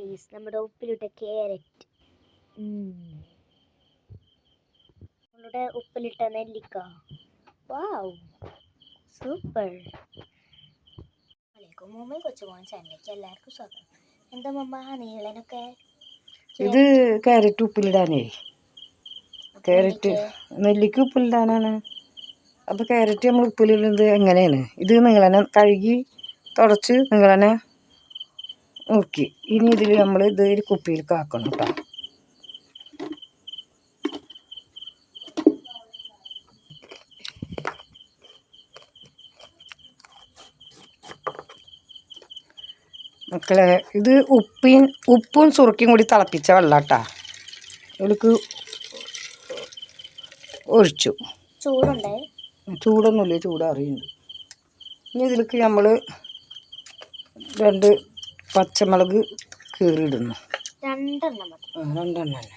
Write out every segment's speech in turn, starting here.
Guys നമ്മുടെ ഉപ്പിലിട്ട carrot. നമ്മുടെ ഉപ്പിലിട്ട നെല്ലിക്ക. വാവ് സൂപ്പർ അലൈക്കും മുമ്പേ കൊച്ചു പോകാൻ ചാനലിലേക്ക് എല്ലാവർക്കും സ്വാഗതം. എന്താ മമ്മ നീളനൊക്കെ ഇത് ക്യാരറ്റ് ഉപ്പിലിടാനേ. ക്യാരറ്റ് നെല്ലിക്ക ഉപ്പിലിടാനാണ്. അപ്പോൾ ക്യാരറ്റ് നമ്മൾ ഉപ്പിലിടുന്നത് എങ്ങനെയാണ്? ഇത് നിങ്ങളെന്നെ കഴുകി തുടച്ച് നിങ്ങളനെ നോക്കി ഇനി ഇതിൽ നമ്മൾ ഇത് ഒരു കുപ്പിയിൽ കാക്കണം കേട്ടോ. മക്കളെ ഇത് ഉപ്പിൻ ഉപ്പും സുറുക്കിയും കൂടി തിളപ്പിച്ച വെള്ളം കേട്ടാ. ഇതിലേക്ക് ഒഴിച്ചു. ചൂടുണ്ടേ? ചൂടൊന്നുമില്ല ചൂട് അറിയുന്നുണ്ട്. ഇനി ഇതിലേക്ക് നമ്മൾ രണ്ട് പച്ചമുളക് കീറിയിടുന്നു. രണ്ടെണ്ണം രണ്ടെണ്ണം തന്നെ.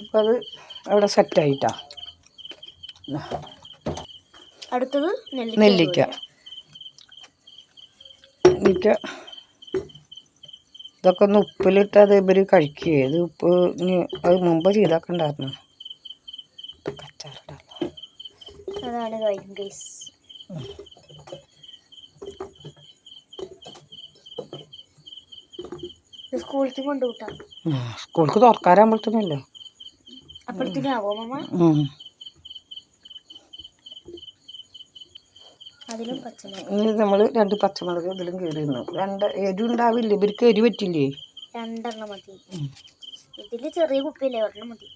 അപ്പം അത് അവിടെ സെറ്റായിട്ടാ അടുത്തത് നെല്ലിക്ക നെല്ലിക്ക. ഇതൊക്കെ ഒന്ന് ഉപ്പിലിട്ട് അത് ഇവർ കഴിക്കുക ഇത് ഉപ്പ് ഇനി അത് മുമ്പ് ചെയ്തൊക്കെ അച്ചാറിടാമല്ലോ അതാണ് കാര്യം ഗൈസ് സ്കൂളിലേക്ക് കൊണ്ടുവിട്ടാം. സ്കൂൾക്ക് തുറക്കാറാകുമ്പോഴത്തേനല്ലേ? അപ്പോഴത്തേനും ആവോ മമ്മ ഇനി നമ്മൾ രണ്ട് പച്ചമുളക് ഇതിലും കേറിയിരുന്നു. രണ്ട് എരി ഉണ്ടാവില്ല ഇവർക്ക് എരി പറ്റില്ലേ? രണ്ടെണ്ണം മതി. ഇതിൽ ചെറിയ കുപ്പിയല്ലേ? ഒരെണ്ണം മതി.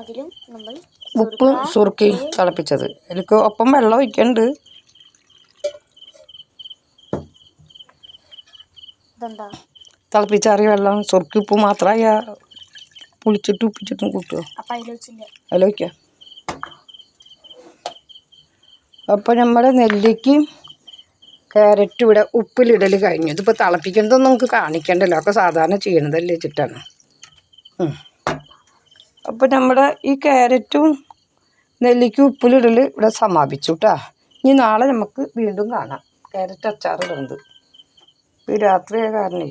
അതിലും നമ്മൾ ഉപ്പ് സുറുക്കി തിളപ്പിച്ചത്. എനിക്ക് ഒപ്പം വെള്ളം ഒഴിക്കണ്ട്. തിളപ്പിച്ചാറിയ വെള്ളം സുറുക്കി ഉപ്പ് മാത്രമായ പുളിച്ചിട്ട് ഉപ്പിച്ചിട്ടും കൂട്ടുമോ അതിൽ വയ്ക്കാം അപ്പോൾ നമ്മുടെ നെല്ലിക്കും ക്യാരറ്റ് ഇവിടെ ഉപ്പിലിടൽ കഴിഞ്ഞു. ഇതിപ്പോൾ തിളപ്പിക്കുന്നതൊന്നും നമുക്ക് കാണിക്കണ്ടല്ലോ. ഒക്കെ സാധാരണ ചെയ്യണതല്ലേ വെച്ചിട്ടാണ് അപ്പോൾ നമ്മുടെ ഈ ക്യാരറ്റും നെല്ലിക്കും ഉപ്പിലിടൽ ഇവിടെ സമാപിച്ചു കേട്ടോ ഇനി നാളെ നമുക്ക് വീണ്ടും കാണാം. ക്യാരറ്റ് അച്ചാറിടുന്നത്. ഈ രാത്രിയായ കാരണേ.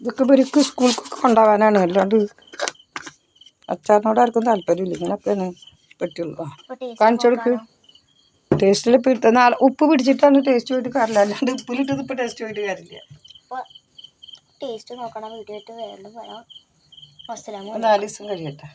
ഇതൊക്കെ ഇവർക്ക് സ്കൂൾക്കൊക്കെ കൊണ്ടുപോകാനാണ്. അല്ലാണ്ട് അച്ചാറിനോട് ആർക്കും താല്പര്യമില്ല. ഇങ്ങനെയൊക്കെയാണ് പറ്റുള്ളൂ കാണിച്ചു കൊടുക്ക് ടേസ്റ്റിൽ ഇപ്പം ഇട്ട നാളെ ഉപ്പ് പിടിച്ചിട്ടാണ് ടേസ്റ്റ് പോയിട്ട് കാര്യമില്ല അല്ലാണ്ട് ഉപ്പിലിട്ടത് ഇപ്പം ടേസ്റ്റ് പോയിട്ട് കാര്യമില്ല. ടേസ്റ്റ് നോക്കണം വീഡിയോ ആയിട്ട് വേറെ നാല് ദിവസം കഴിയട്ടെ.